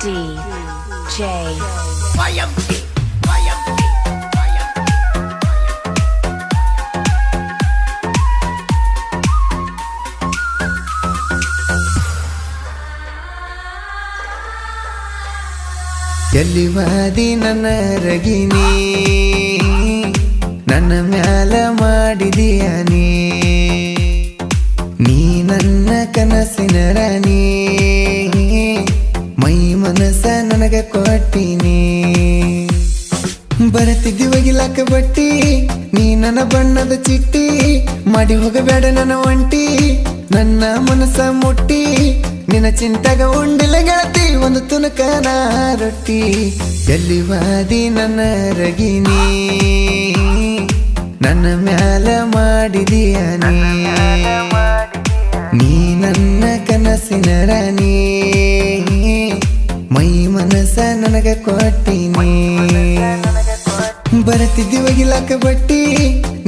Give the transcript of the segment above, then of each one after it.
DJ. ವಾದಿ ನನ್ನ ರಗಿನಿ? ನನ್ನ ಮ್ಯಾಲ ಮಾಡಿದೀಯ ನೀ ನನ್ನ ಕನಸಿನ ರಾಣಿ? ಕೊಟ್ಟಿನಿ. ಬರತಿದ್ದಿ ಒಗಿಲಾಕ ಬಟ್ಟಿ. ನೀ ನನ್ನ ಬಣ್ಣದ ಚಿಟ್ಟಿ. ಮಾಡಿ ಹೋಗಬೇಡ ನನ್ನ ಒಂಟಿ. ನನ್ನ ಮನಸ್ಸ ಮುಟ್ಟಿ. ನಿನ್ನ ಚಿಂತಾಗ ಉಂಡಿಲ್ಲ ಗೆಳತಿ, ಒಂದು ತುನಕನ ರೊಟ್ಟಿ. ಎಲ್ಲಿ ವಾದಿ ನನ್ನ ರಗಿನಿ. ನನ್ನ ಮ್ಯಾಲ ಮಾಡಿದೀಯ ನೀ ನನ್ನ ಕನಸಿನ ರಾಣಿ. ಮನಸ್ಸ ನನಗ ಕೊಟ್ಟಿನಿ. ಬರತಿದ್ದಿ ಒಗಿಲಾಕ ಬಟ್ಟಿ,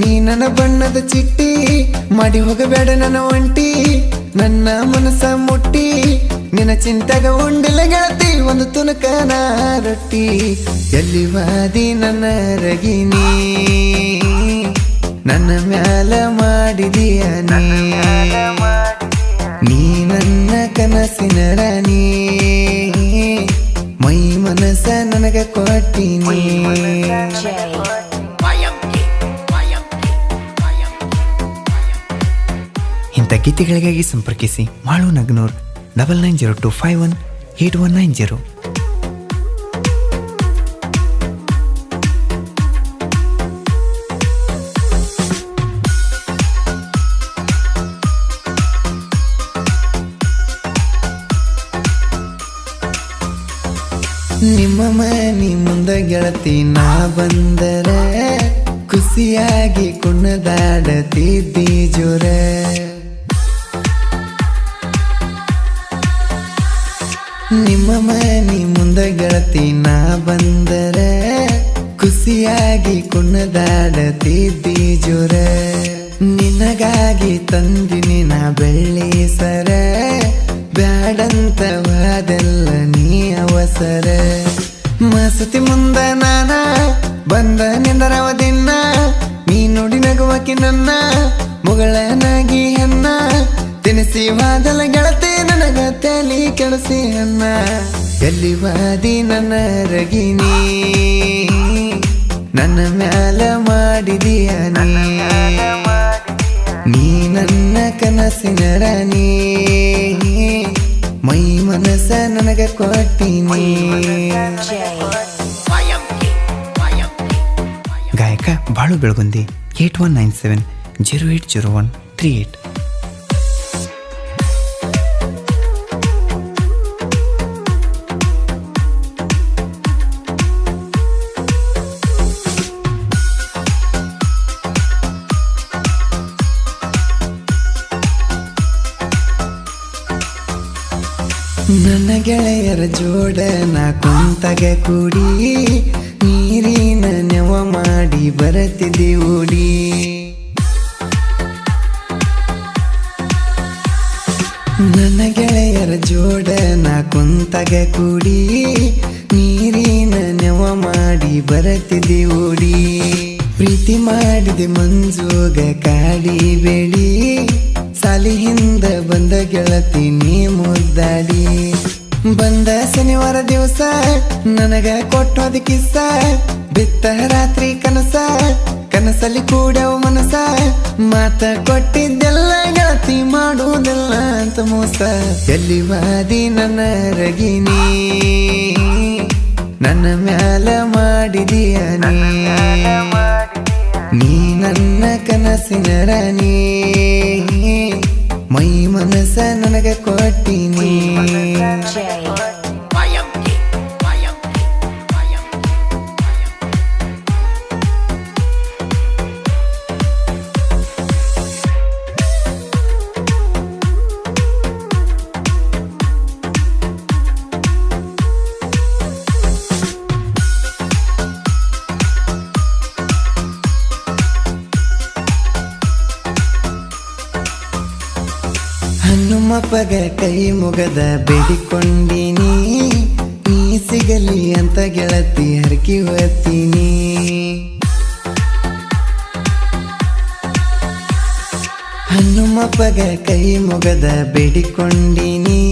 ನೀ ನನ್ನ ಬಣ್ಣದ ಚಿಟ್ಟಿ, ಮಾಡಿ ಹೋಗಬೇಡ ನನ್ನ ಒಂಟಿ, ನನ್ನ ಮನಸ್ಸ ಮುಟ್ಟಿ, ನಿನ್ನ ಚಿಂತಾಗ ಉಂಡಿಲ್ಲ ಗೆಳತಿ, ಒಂದು ತುನಕನ ರೊಟ್ಟಿ. ಎಲ್ಲಿ ವಾದಿ ನನ್ನ ರಗಿನಿ? ನನ್ನ ಮ್ಯಾಲ ಮಾಡಿದೀಯ ನೀ ನನ್ನ ಕನಸಿನ ರಾಣಿ. ನನಗ ಕೊಟ್ಟಿನಿ. ಇಂಥ ಗೀತೆಗಳಿಗಾಗಿ ಸಂಪರ್ಕಿಸಿ Malu Nagnur double nine zero two five one eight one nine zero ನಿಮ್ಮ ಮನಿ ಮುಂದೆ ಗೆಳತಿ, ನಾ ಬಂದರೆ ಖುಷಿಯಾಗಿ ಕುಣದಾಡತಿದ್ದಿ ಜೋರೆ ನಿಮ್ಮ ಮನಿ ಮುಂದೆ ಗೆಳತಿ, ನಾ ಬಂದರೆ ಖುಷಿಯಾಗಿ ಕುಣದಾಡತಿದ್ದಿ ಜೋರೆ ನಿನಗಾಗಿ ತಂದಿನಿ ನಾ ಬೆಳ್ಳಿ ಸರ, ಬ್ಯಾಡಂತವಾದೆಲ್ಲ ನೀ ಅವಸರ. ಮಸತಿ ಮುಂದ ನಾನ, ಬಂದ ನಿಂದರವ ದಿನ ನೀ ನೋಡಿ ನಗುವಕಿ ನನ್ನ, ಮುಗಳನಾಗಿ ಅನ್ನ ತಿನಿಸಿ ವಾದಲ ಗೆಳತಿ ನನಗ ತಲಿ ಕೆಳಸಿ ಅನ್ನ ಎಲ್ಲಿ ವಾದಿ ನನ್ನ ರಗಿನಿ, ನನ್ನ ಮ್ಯಾಲ ಮಾಡಿದೀಯ ನೀ. ನೀ ನನ್ನ ಕನಸಿನ ರಾಣಿ, ಮೈ ಮನಸ ನನಗ ಕೊಟ್ಟಿನಿ. Balu Belagundi eight one nine seven zero eight zero one three eight. ನನ್ನ ಗೆಳೆಯರ ಜೋಡನ ನಾ ಕುಡಿ ನೀರಿನ ನೆವ ಓಡಿ ನನ್ನ ಗೆಳೆಯರ ಜೋಡ ನಾ ಕುಂತಾಗ ಕೂಡಿ, ನೀರಿನ ನೆವ ಮಾಡಿ ಬರತಿದೆ ಓಡಿ ಪ್ರೀತಿ ಮಾಡಿದೆ ಮಂಜೋಗ ಕಾಡಿ ಬೆಳಿ, ಸಾಲಿಯಿಂದ ಬಂದ ಗೆಳತಿ ನೀ ಮುದ್ದಾಡಿ. ಬಂದ ಶನಿವಾರ ದಿವಸ, ನನಗ ಕೊಟ್ಟೋದ ಕಿಸ್ಸ. ಬಿತ್ತ ರಾತ್ರಿ ಕನಸ, ಕನಸಲ್ಲಿ ಕೂಡ ಮನಸ. ಮಾತ ಕೊಟ್ಟಿದ್ದೆಲ್ಲ ಗಾತಿ ಮಾಡುವುದೆಲ್ಲ ಅಂತ ಮೋಸ. ಎಲ್ಲಿ ವಾದಿ ನನ್ನ ರಗಿನಿ? ನನ್ನ ಮ್ಯಾಲ ಮಾಡಿದೀಯ ನೀ ನನ್ನ ಕನಸಿನ ರಾಣಿ? ಮೈ ಮನಸ ನನಗ ಹನುಮಪ್ಪಗ ಕೈ ಮುಗದ ಬೇಡಿಕೊಂಡಿನಿ. ಸಿಗಲಿ ಅಂತ ಗೆಳತಿ ಹರಕಿ ಹೊತ್ತೀನಿ ಹನುಮಪ್ಪಗ ಕೈ ಮುಗದ ಬೇಡಿಕೊಂಡಿನಿ.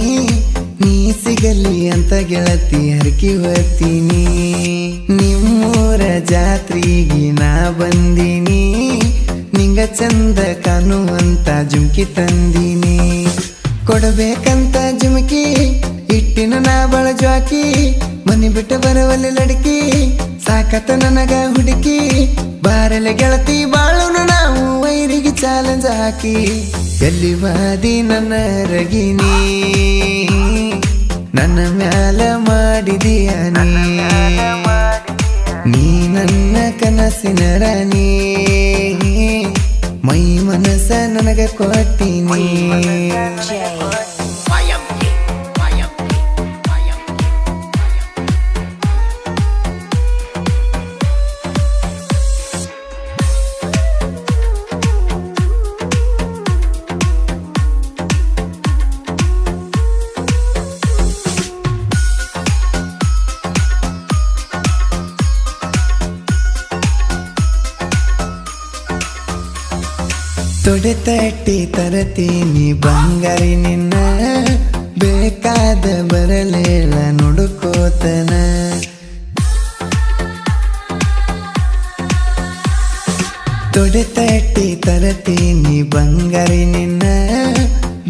ನೀ ಸಿಗಲಿ ಅಂತ ಗೆಳತಿ ಹರಕಿ ಹೊತ್ತೀನಿ ನಿಮ್ಮೂರ ಜಾತ್ರೆಗೆ ನಾ ಬಂದಿನಿ. ನಿಂಗ ಚಂದ ಕಾಣುವಂತ ಜುಮ್ಕಿ ತಂದಿನಿ. ಕೊಡಬೇಕಂತ ಜುಮ್ಕಿ ಇಟ್ಟಿನ ನಾ ಬಳ ಜಾಕಿ ಮನಿ ಬಿಟ್ಟು ಬರುವಲ್ಲಿ ಲಡಕಿ ಸಾಕತ ನನಗ ಹುಡುಕಿ, ಬಾರಲೆ ಗೆಳತಿ ಬಾಳು ನಾವು ವೈರಿಗೆ ಚಾಲೆಂಜ್ ಹಾಕಿ. ಎಲ್ಲಿ ಬಾದಿ ನನ್ನ ರಗಿನಿ? ನನ್ನ ಮ್ಯಾಲ ಮಾಡಿದೀಯ ನೀ ನನ್ನ ಕನಸಿನ ರಾಣಿ? ಮೈ ಮನಸ್ಸ ನನಗ ಕೊಟ್ಟಿನಿ ತೊಡೆ ತಟ್ಟಿ ತರತೀನಿ ಬಂಗಾರಿ ನಿನ್ನ, ಬೇಕಾದ ಬರಲೇಳ ನುಡುಕೋತನ. ತೊಡೆ ತಟ್ಟಿ ತರತೀನಿ ಬಂಗಾರಿ ನಿನ್ನ,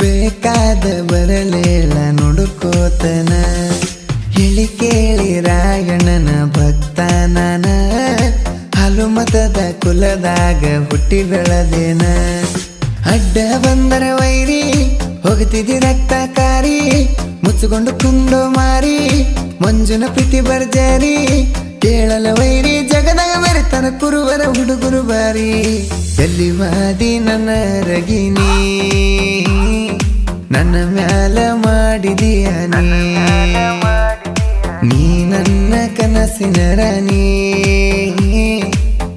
ಬೇಕಾದ ಬರಲೇಳ ನುಡುಕೋತನ. ಹೇಳಿ ಕೇಳಿ ರಾಯಣನ ಭಕ್ತ ನಾನ ಹಾಲು ಮತದ ಕುಲದಾಗ ಹುಟ್ಟಿ ಬೆಳದೇನ ಅಡ್ಡ ಬಂದರ ವೈರಿ ಹೋಗ್ತಿದಿ ರಕ್ತ ಕಾರಿ ಮುಚ್ಚಿಕೊಂಡು ಕುಂಡು ಮಾರಿ ಮಂಜುನ ಪ್ರೀತಿ ಬರ್ಜಾರಿ ಕೇಳಲ ವೈರಿ ಜಗದಾಗ ಮೆರೆತನ ಕುರುವರ ಹುಡುಗರು ಬಾರಿ. ಎಲ್ಲಿ ಮಾದಿ ನನ್ನ ರಗಿನಿ ನನ್ನ ಮ್ಯಾಲ ಮಾಡಿದೀಯ ನೀ? ನೀ ನನ್ನ ಕನಸಿನ ರಾಣಿ.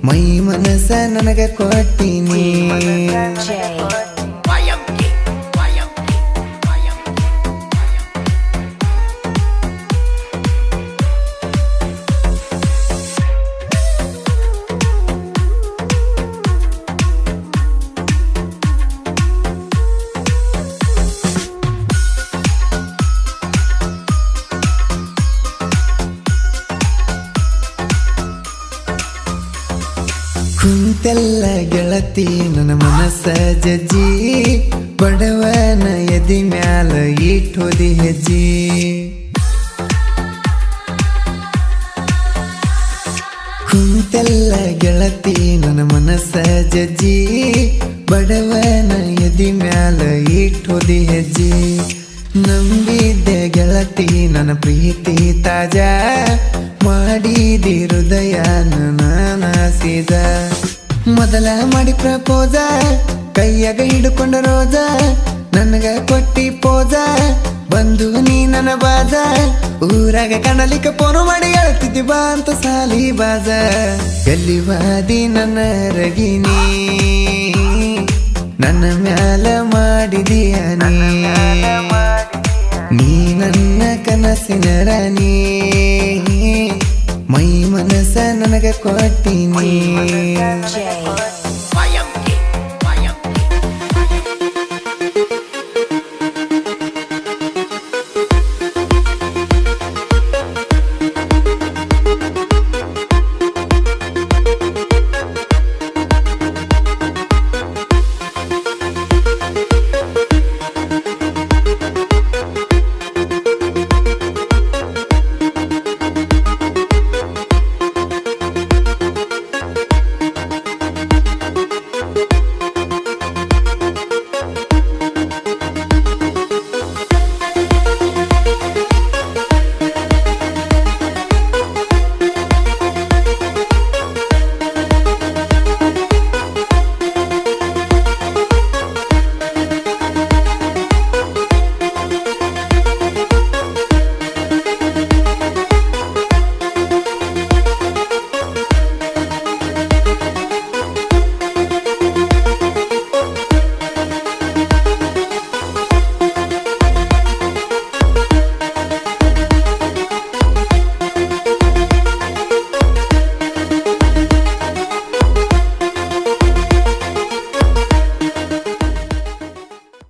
ಮೈ ಮನಸ ನನಗ ಕೊಟ್ಟಿನಿ. ಗೆಳತಿ ನನ್ನ ಮನಸ್ಸ ಜಜ್ಜಿ. ಬಡವನ ಎದಿ ಮ್ಯಾಲ ಇಟ್ಟೋದಿ ಹೆಜ್ಜಿ. ಕುಂತೆಲ್ಲ ಗೆಳತಿ, ನನ್ನ ಮನಸ್ಸ ಜಜ್ಜಿ. ಬಡವನ ಎದಿ ಮ್ಯಾಲ ಇಟ್ಟೋದಿ ಹೆಜ್ಜಿ. ನಂಬಿದ್ದೆ ಗೆಳತಿ, ನನ್ನ ಪ್ರೀತಿ ತಾಜಾ. ಮಾಡಿದಿ ಹೃದಯ ನಾನಾಸಿದ. ಮೊದಲ ಮಾಡಿ ಪ್ರಪೋಸ. ಕೈಯಾಗ ಹಿಡ್ಕೊಂಡ ರೋಜ. ನನಗ ಕೊಟ್ಟಿ ಪೋಜ. ಬಂದು ನೀ ನನ್ನ ಬಾಜ. ಊರಾಗ ಕಣಲಿಕ್ಕೆ ಫೋನು ಮಾಡಿ ಹೇಳ್ತಿದ್ದಿ ಬಾ ಅಂತ ಸಾಲಿ ಬಾಜ. ಎಲ್ಲಿ ಬಾದಿ ನನ್ನ ರಗಿನಿ ನನ್ನ ಮ್ಯಾಲ ಮಾಡಿದೀಯ ನೀ ನನ್ನ ಕನಸಿನ ರಾಣಿ. ಮೈ ಮನಸ ನನಗೆ ಕೊಟ್ಟಿನಿ.